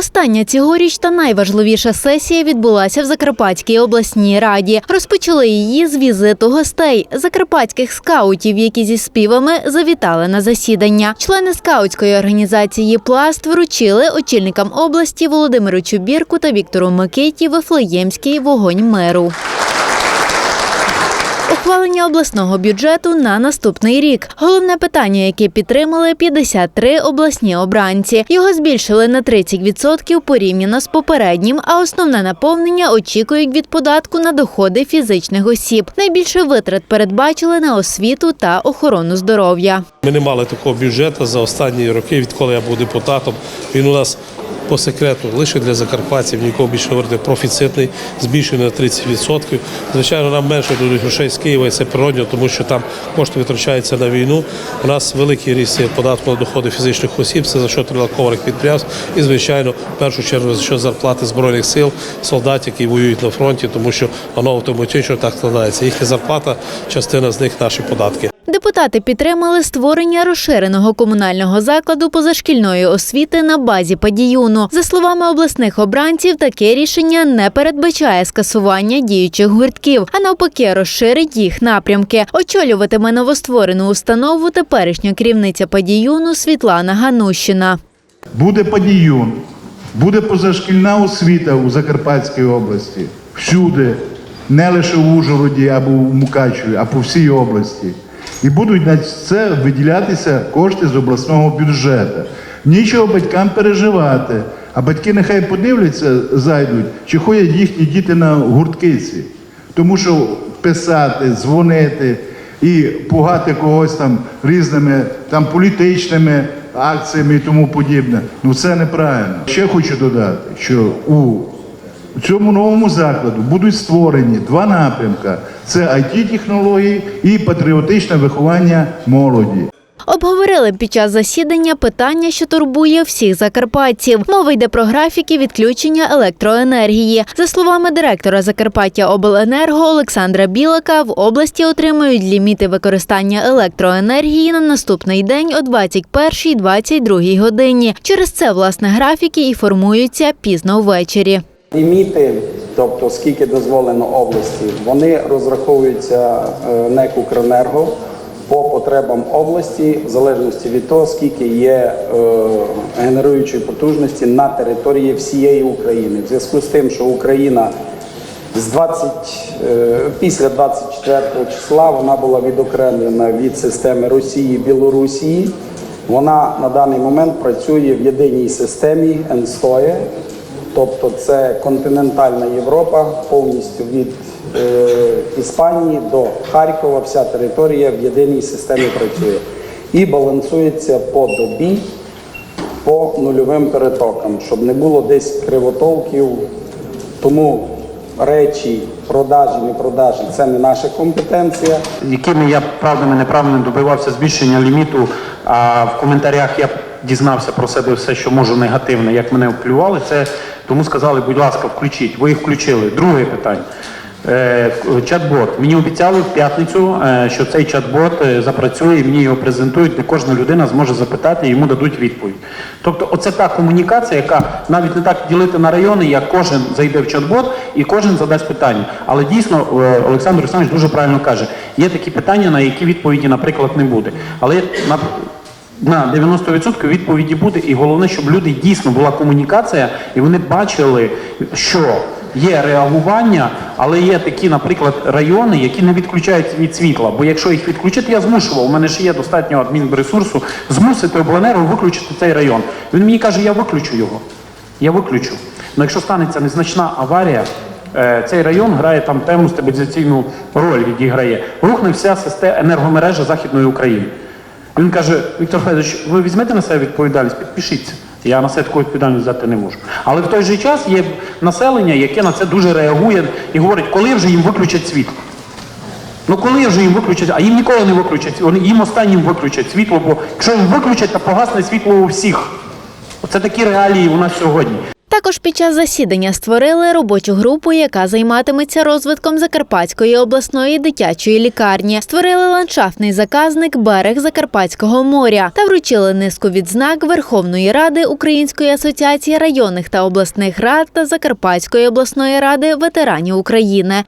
Остання цьогоріч та найважливіша сесія відбулася в Закарпатській обласній раді. Розпочали її з візиту гостей закарпатських скаутів, які зі співами завітали на засідання. Члени скаутської організації Пласт вручили очільникам області Володимиру Чубірку та Віктору Микиті Вифлеємський вогонь миру. Ухвалення обласного бюджету на наступний рік. Головне питання, яке підтримали 53 обласні обранці. Його збільшили на 30% порівняно з попереднім, а основне наповнення очікують від податку на доходи фізичних осіб. Найбільше витрат передбачили на освіту та охорону здоров'я. Ми не мали такого бюджету за останні роки, відколи я був депутатом. Він у нас по секрету лише для закарпатців, нікого більше говорити, профіцитний, збільшений на 30%. Звичайно, нам менше дадуть грошей з Києва, і це природньо, тому що там кошти витрачаються на війну. У нас великий ріст податку на доходи фізичних осіб, це за що релакованих підприємств. І, звичайно, в першу чергу за що зарплати Збройних сил, солдатів, які воюють на фронті, тому що воно автоматично так складається. Їхня зарплата, частина з них наші податки. Депутати підтримали створення розширеного комунального закладу позашкільної освіти на базі Падіюну. За словами обласних обранців, таке рішення не передбачає скасування діючих гуртків, а навпаки, розширить їх напрямки. Очолюватиме новостворену установу теперішня керівниця Падіюну Світлана Ганущина. Буде падіюн, буде позашкільна освіта у Закарпатській області. Всюди, не лише в Ужгороді або в Мукачеві, а по всій області. І будуть на це виділятися кошти з обласного бюджету. Нічого батькам переживати. А батьки нехай подивляться, зайдуть, чи ходять їхні діти на гурткиці. Тому що писати, дзвонити і пугати когось там різними там політичними акціями і тому подібне. Ну це неправильно. Ще хочу додати, що у цьому новому закладу будуть створені два напрямки: це it технології і патріотичне виховання молоді. Обговорили під час засідання питання, що турбує всіх закарпатців. Мова йде про графіки відключення електроенергії. За словами директора Закарпаття Обленерго Олександра Білака, в області отримують ліміти використання електроенергії на наступний день о 21-22 годині. Через це власне графіки і формуються пізно ввечері. Ліміти, тобто скільки дозволено області, вони розраховуються е, НЕК «Укренерго» по потребам області, в залежності від того, скільки є е, генеруючої потужності на території всієї України. В зв'язку з тим, що Україна з 20, е, після 24 числа вона була відокремлена від системи Росії Білорусі. Вона на даний момент працює в єдиній системі ЕНСТОЄ, тобто це континентальна Європа, повністю від е, Іспанії до Харкова, вся територія в єдиній системі працює і балансується по добі по нульовим перетокам, щоб не було десь кривотолків. Тому речі, продажі, не продажі це не наша компетенція. якими я правдами неправдами добивався збільшення ліміту. А в коментарях я дізнався про себе все, що можу негативне, як мене вплювали. Це тому сказали, будь ласка, включіть. Ви їх включили. Друге питання. Е, Чат-бот. Мені обіцяли в п'ятницю, е, що цей чат-бот е, запрацює, мені його презентують, де кожна людина зможе запитати і йому дадуть відповідь. Тобто, оце та комунікація, яка навіть не так ділити на райони, як кожен зайде в чат-бот і кожен задасть питання. Але дійсно Олександр Олександрович дуже правильно каже: є такі питання, на які відповіді, наприклад, не буде. Але на на 90% відповіді буде, і головне, щоб люди дійсно була комунікація, і вони бачили, що є реагування, але є такі, наприклад, райони, які не відключають від світла. Бо якщо їх відключити, я змушував. У мене ще є достатньо адмінресурсу змусити обленерго виключити цей район. Він мені каже, я виключу його. Я виключу. Ну якщо станеться незначна аварія, е, цей район грає там певну стабілізаційну роль відіграє. Рухне вся система енергомережа Західної України. Він каже, Віктор Федорович, ви візьмете на себе відповідальність, підпишіться. Я на себе таку відповідальність взяти не можу. Але в той же час є населення, яке на це дуже реагує і говорить, коли вже їм виключать світло. Ну коли вже їм виключать, а їм ніколи не виключать, вони їм останнім виключать світло, бо якщо їм виключать, то погасне світло у всіх. Оце такі реалії у нас сьогодні. Також під час засідання створили робочу групу, яка займатиметься розвитком Закарпатської обласної дитячої лікарні. Створили ландшафтний заказник Берег Закарпатського моря та вручили низку відзнак Верховної Ради Української асоціації районних та обласних рад та Закарпатської обласної ради ветеранів України.